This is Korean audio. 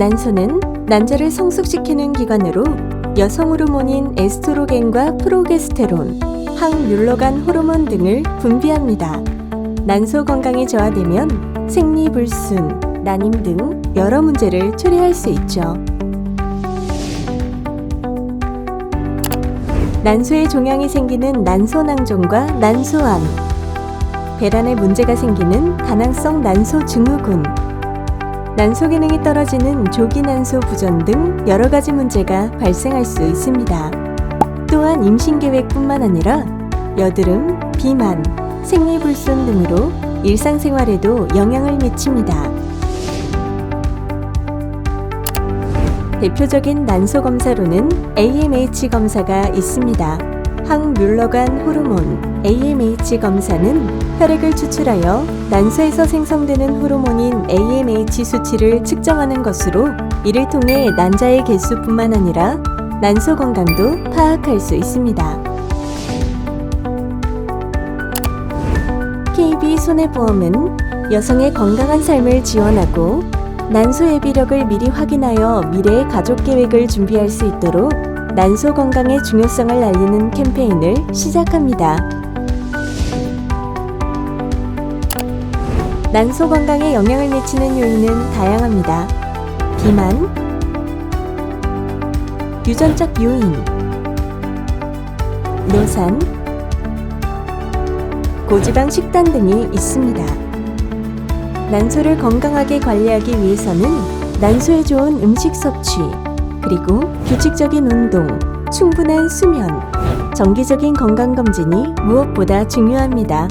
난소는 난자를 성숙시키는 기관으로 여성 호르몬인 에스트로겐과 프로게스테론, 항뮬러간 호르몬 등을 분비합니다. 난소 건강이 저하되면 생리 불순, 난임 등 여러 문제를 초래할 수 있죠. 난소에 종양이 생기는 난소낭종과 난소암, 배란에 문제가 생기는 다낭성 난소 증후군, 난소 기능이 떨어지는 조기 난소 부전 등 여러 가지 문제가 발생할 수 있습니다. 또한 임신 계획뿐만 아니라 여드름, 비만, 생리불순 등으로 일상생활에도 영향을 미칩니다. 대표적인 난소 검사로는 AMH 검사가 있습니다. 항뮬러간 호르몬 AMH 검사는 혈액을 추출하여 난소에서 생성되는 호르몬인 AMH 수치를 측정하는 것으로 이를 통해 난자의 개수뿐만 아니라 난소 건강도 파악할 수 있습니다. KB 손해보험은 여성의 건강한 삶을 지원하고 난소 예비력을 미리 확인하여 미래의 가족 계획을 준비할 수 있도록 난소 건강의 중요성을 알리는 캠페인을 시작합니다. 난소 건강에 영향을 미치는 요인은 다양합니다. 비만, 유전적 요인, 노산, 고지방 식단 등이 있습니다. 난소를 건강하게 관리하기 위해서는 난소에 좋은 음식 섭취, 그리고 규칙적인 운동, 충분한 수면, 정기적인 건강검진이 무엇보다 중요합니다.